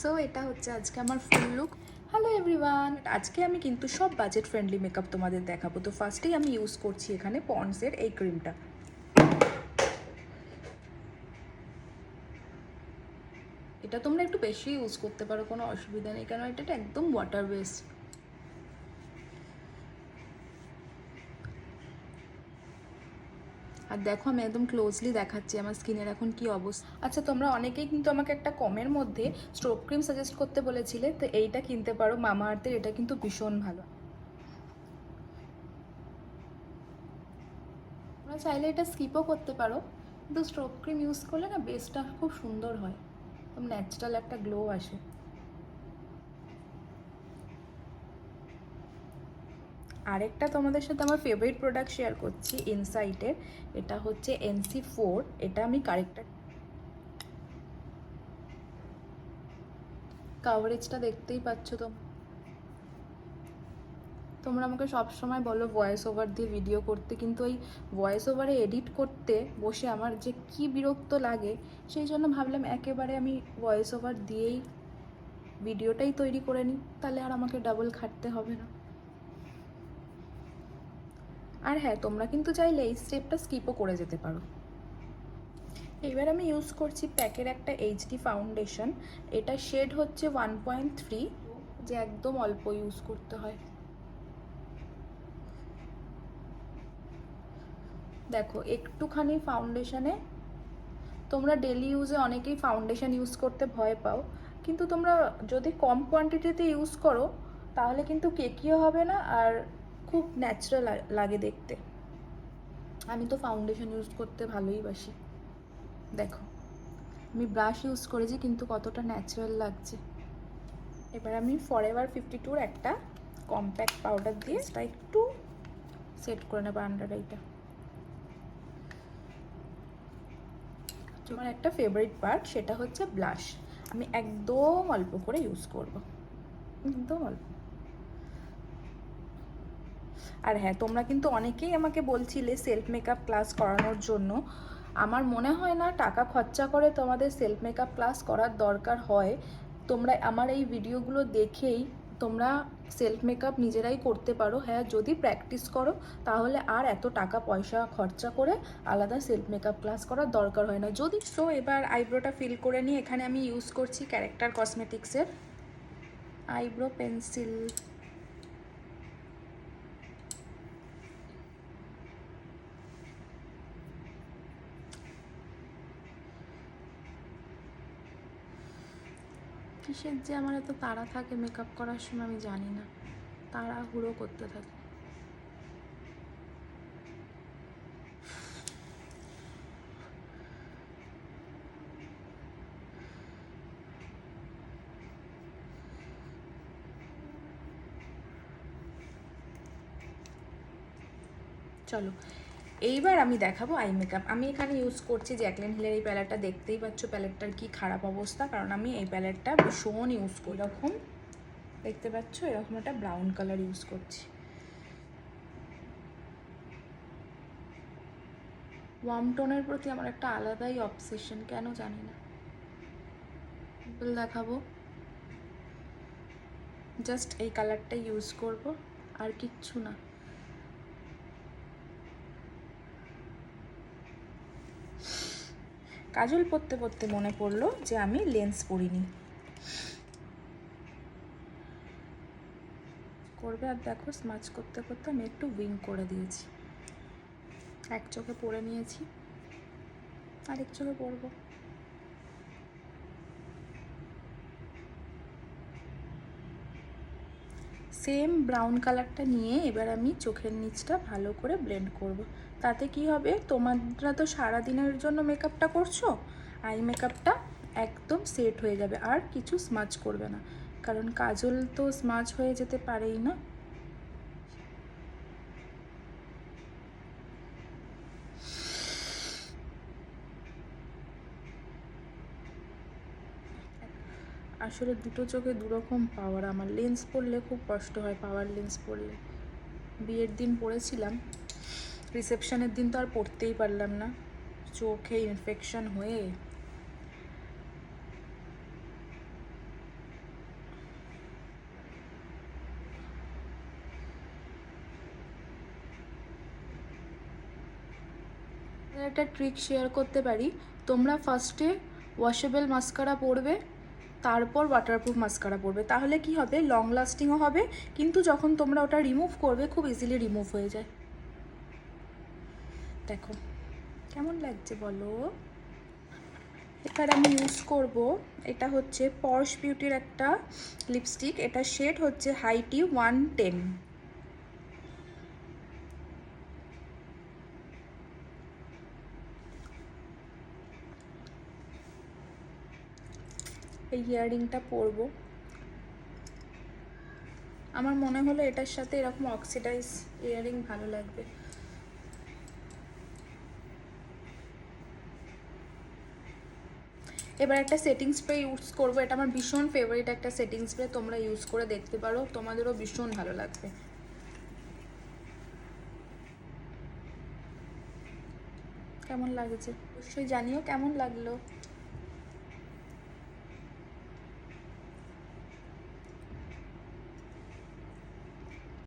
So এটা হচ্ছে আজকে আমার ফুল লুক হ্যালো এভরিওয়ান আজকে আমি কিন্তু সব বাজেট ফ্রেন্ডলি মেকআপ তোমাদের দেখাবো। তো ফার্স্টেই আমি ইউজ করছি এখানে পন্ডসের এই ক্রিমটা এটা তোমরা একটু বেশি ইউজ করতে পারো, কোনো অসুবিধা নেই কারণ এটা একদম ওয়াটার বেসড আর দেখো, আমি একদম ক্লোজলি দেখাচ্ছি আমার স্কিনের এখন কি অবস্থা। আচ্ছা তোমরা অনেকেই কিন্তু আমাকে একটা কমের মধ্যে স্ট্রোব ক্রিম সাজেস্ট করতে বলেছিলে, তো এইটা কিনতে পারো, মামা আর্থের, এটা কিন্তু ভীষণ ভালো। তোমরা চাইলে এটা স্কিপও করতে পারো, কিন্তু স্ট্রোব ক্রিম ইউজ করলে না বেসটা খুব সুন্দর হয় ন্যাচারাল একটা গ্লো আসে। আরেকটা তোমাদের সাথে আমার ফেভারিট প্রোডাক্ট শেয়ার করছি ইনসাইটের এটা হচ্ছে এনসি ফোর এটা আমি কারেক্টার কাভারেজটা দেখতেই পাচ্ছ তো। তোমরা আমাকে সবসময় বলো ভয়েস ওভার দিয়ে ভিডিও করতে, কিন্তু ওই ভয়েস ওভারে এডিট করতে বসে আমার যে কি বিরক্ত লাগে, সেই জন্য ভাবলাম একেবারে আমি ভয়েস ওভার দিয়েই ভিডিওটাই তৈরি করে নিই, তাহলে আর আমাকে ডাবল খাটতে হবে না। আর হ্যাঁ তোমরা কিন্তু চাইলে এই স্টেপটা স্কিপও করে যেতে পারো। এবার আমি ইউজ করছি প্যাকের একটা এইচডি ফাউন্ডেশন এটা শেড হচ্ছে ওয়ান পয়েন্ট থ্রি যে একদম অল্প ইউজ করতে হয়। দেখো, একটুখানি ফাউন্ডেশনে তোমরা ডেলি ইউজে অনেকেই ফাউন্ডেশন ইউজ করতে ভয় পাও, কিন্তু তোমরা যদি কম কোয়ান্টিটিতে ইউজ করো, তাহলে কিন্তু কেকিও হবে না, আর খুব ন্যাচারাল লাগে দেখতে। আমি তো ফাউন্ডেশন ইউজ করতে ভালোই বাসি। দেখো, আমি ব্রাশ ইউজ করেছি কিন্তু কতটা ন্যাচারাল লাগছে। এবার আমি ফরএভার ফিফটি টুর একটা কম্প্যাক্ট পাউডার দিয়ে সেটা একটু সেট করে নেব আন্ডার আইটা তোমার একটা ফেভারিট পার্ট সেটা হচ্ছে ব্লাশ আমি একদম অল্প করে ইউজ করব। একদম অল্প। আর হ্যাঁ তোমরা কিন্তু অনেকেই আমাকে বলছিলে সেলফ মেকআপ ক্লাস করানোর জন্য। আমার মনে হয় না টাকা খরচা করে তোমাদের সেলফ মেকআপ ক্লাস করার দরকার হয়। তোমরা আমার এই ভিডিওগুলো দেখেই তোমরা সেলফ মেকআপ নিজেরাই করতে পারো। হ্যাঁ যদি প্র্যাকটিস করো, তাহলে আর এত টাকা পয়সা খরচা করে আলাদা সেলফ মেকআপ ক্লাস করার দরকার হয় না। যদি তো এবার আইব্রোটা ফিল করে নিই এখানে আমি ইউজ করছি ক্যারেক্টার কসমেটিক্সের আইব্রো পেন্সিল কিসের যে আমার এত তাড়া থাকে মেকআপ করার সময় আমি জানি না। তাড়া হুড়ো করতে থাকে। চলো এইবার আমি দেখাবো আই মেকআপ আমি এখানে ইউজ করছি জ্যাকলিন হিলের এই প্যালেটটা দেখতেই পাচ্ছ প্যালেটটার কি খারাপ অবস্থা, কারণ আমি এই প্যালেটটা ভীষণ ইউজ করি। এরকম, দেখতে পাচ্ছ, এরকম একটা ব্রাউন কালার ইউজ করছি। ওয়ার্ম টোনের প্রতি আমার একটা আলাদাই অবসেশন কেন জানি না। দেখাবো। জাস্ট এই কালারটা ইউজ করব, আর কিচ্ছু না। কাজল পরতে পরতে মনে পড়ল যে আমি লেন্স পরিনি। করবে আর দেখো স্মাচ করতে করতে আমি একটু উইং করে দিয়েছি। এক চোখে পরে নিয়েছি, আরেক চোখে পরবো সেম ব্রাউন কালারটা নিয়ে এবার আমি চোখের নিচটা ভালো করে ব্লেন্ড করব। তাতে কি হবে? তোমরা তো সারা দিনের জন্য মেকআপটা করছ আই মেকআপটা একদম সেট হয়ে যাবে, আর কিছু স্মাচ করবে না। কারণ কাজল তো স্মাচ হয়ে যেতে পারেই না। আসলে দুটো চোখে দুরকম পাওয়ার আমার লেন্স পরলে খুব কষ্ট হয় পাওয়ার লেন্স পরলে। বিয়ের দিন পরেছিলাম রিসেপশনের দিন তো আর পড়তেই পারলাম না। চোখে ইনফেকশন হয়ে একটা ট্রিক শেয়ার করতে পারি। তোমরা ফার্স্টে ওয়াশেবল মাস্কারা পরবে। তারপর ওয়াটারপ্রুফ মাস্কারা পরবে। তাহলে কি হবে? লং লাস্টিংও হবে, কিন্তু যখন তোমরা ওটা রিমুভ করবে, খুব ইজিলি রিমুভ হয়ে যায়। দেখো, কেমন লাগছে বলো? এবার আমি ইউজ করব, এটা হচ্ছে পর্স বিউটির একটা লিপস্টিক এটা শেড হচ্ছে হাইটি ওয়ান টেন এই ইয়াররিংটা পরবো। আমার মনে হলো এটার সাথে এরকম অক্সিডাইজ ইয়াররিং ভালো লাগবে। এবার একটা সেটিং স্প্রে ইউজ করব। এটা আমার ভীষণ ফেভারিট একটা সেটিং স্প্রে তোমরা ইউজ করে দেখতে পারো। তোমাদেরও ভীষণ ভালো লাগবে। কেমন লাগছে? অবশ্যই জানিও কেমন লাগল।